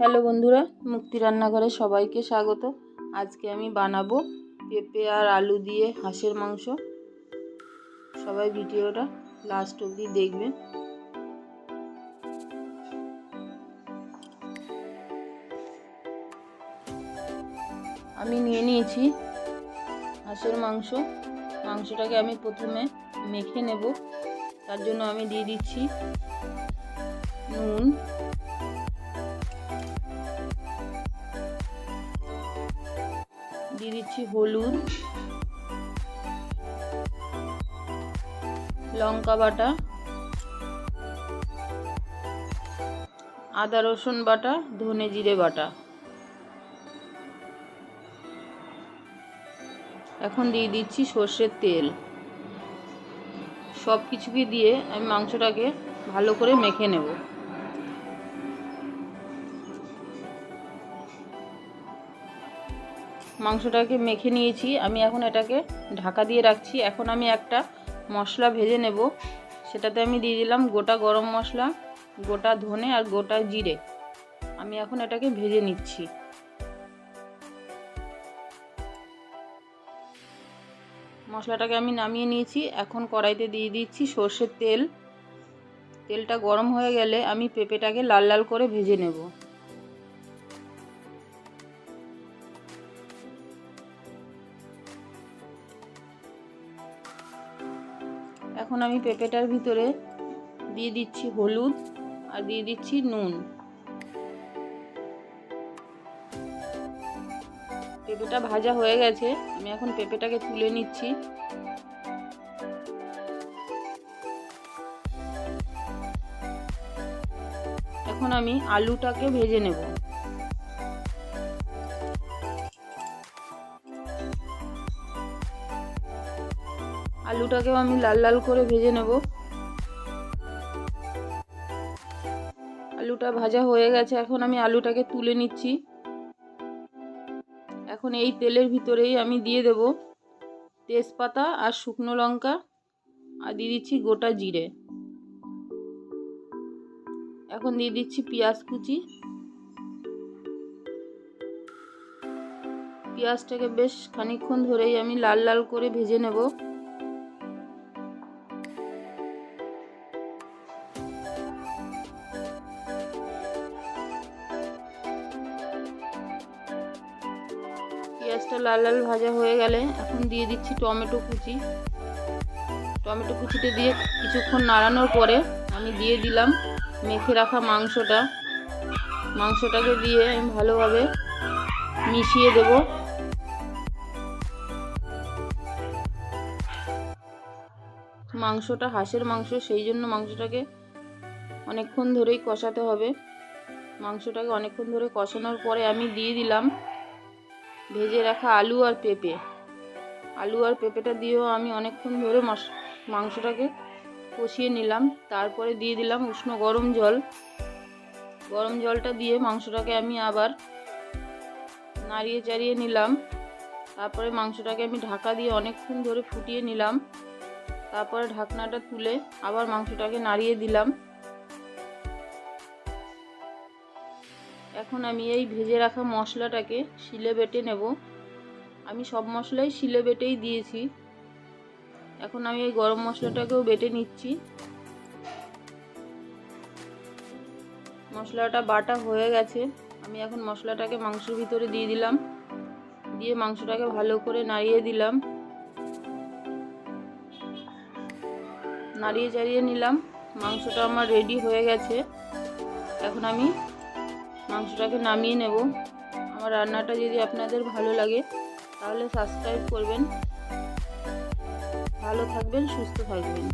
Hello বন্ধুরা, মুক্তি রান্নাঘরে সবাইকে স্বাগত। আজকে আমি বানাবো পেঁপে আর আলু দিয়ে হাঁসের মাংস। সবাই ভিডিওটা লাস্ট অবধি দেখবেন। আমি নিয়ে নিয়েছি হাঁসের মাংস। মাংসটাকে আমি প্রথমে মেখে নেব। তার জন্য আমি দিয়ে দিচ্ছি নুন দিয়ে দিচ্ছি হলুদ, লঙ্কা বাটা, আদা রসুন বাটা, ধনে জিরে বাটা। এখন দিয়ে দিচ্ছি সর্ষের তেল। সব কিছুকে দিয়ে আমি মাংসটাকে ভালো করে মেখে নেব। মাংসটাকে মেখে নিয়েছি। আমি এখন এটাকে ঢাকা দিয়ে রাখছি। এখন আমি একটা মশলা ভেজে নেব। সেটাতে আমি দিয়ে দিলাম গোটা গরম মশলা, গোটা ধনে আর গোটা জিরে। আমি এখন এটাকে ভেজে নিচ্ছি। মশলাটাকে আমি নামিয়ে নিয়েছি। এখন কড়াইতে দিয়ে দিচ্ছি সর্ষের তেল। তেলটা গরম হয়ে গেলে আমি পেঁপেটাকে লাল লাল করে ভেজে নেব। এখন আমি পেঁপেটার ভিতরে দিয়ে দিচ্ছি হলুদ আর দিয়ে দিচ্ছি নুন। পেঁপেটা ভাজা হয়ে গেছে, আমি এখন পেঁপেটাকে তুলে নিচ্ছি। এখন আমি আলুটাকে ভেজে নেব। আলুটাকেও আমি লাল লাল করে ভেজে নেব। আলুটা ভাজা হয়ে গেছে, এখন আমি আলুটাকে তুলে নিচ্ছি। এখন এই তেলের ভিতরেই আমি দিয়ে দেব তেজপাতা আর শুকনো লঙ্কা, আর দিয়ে দিচ্ছি গোটা জিরে। এখন দিয়ে দিচ্ছি পেঁয়াজ কুচি। পেঁয়াজটাকে বেশ খানিক্ষণ ধরেই আমি লাল লাল করে ভেজে নেব। পেঁয়াজটা লাল লাল ভাজা হয়ে গেলে এখন দিয়ে দিচ্ছি টমেটো কুচি। টমেটো কুচিটা দিয়ে কিছুক্ষণ নাড়ানোর পরে আমি দিয়ে দিলাম মেখে রাখা মাংসটা। মাংসটাকে দিয়ে আমি ভালোভাবে মিশিয়ে দেব। মাংসটা হাঁসের মাংস, সেই জন্য মাংসটাকে অনেকক্ষণ ধরেই কষাতে হবে। মাংসটাকে অনেকক্ষণ ধরে কষানোর পরে আমি দিয়ে দিলাম ভেজে রাখা আলু আর পেঁপে। আলু আর পেঁপেটা দিয়েও আমি অনেকক্ষণ ধরে মাংসটাকে কষিয়ে নিলাম। তারপরে দিয়ে দিলাম উষ্ণ গরম জল। গরম জলটা দিয়ে মাংসটাকে আমি আবার নাড়িয়ে চাড়িয়ে নিলাম। তারপরে মাংসটাকে আমি ঢাকা দিয়ে অনেকক্ষণ ধরে ফুটিয়ে নিলাম। তারপরে ঢাকনাটা তুলে আবার মাংসটাকে নাড়িয়ে দিলাম। এখন আমি এই ভেজে রাখা মশলাটাকে শিলে বেটে নেব। আমি সব মশলাই শিলে বেটেই দিয়েছি। এখন আমি এই গরম মশলাটাকেও বেটে নিচ্ছি। মশলাটা বাটা হয়ে গেছে। আমি এখন মশলাটাকে মাংসের ভিতরে দিয়ে দিলাম। দিয়ে মাংসটাকে ভালো করে নাড়িয়ে দিলাম। নাড়িয়ে চাড়িয়ে নিলাম। মাংসটা আমার রেডি হয়ে গেছে। এখন আমি মাংসটাকে নামিয়ে নেব। আমার রান্নাটা যদি আপনাদের ভালো লাগে, তাহলে সাবস্ক্রাইব করবেন। ভালো থাকবেন, সুস্থ থাকবেন।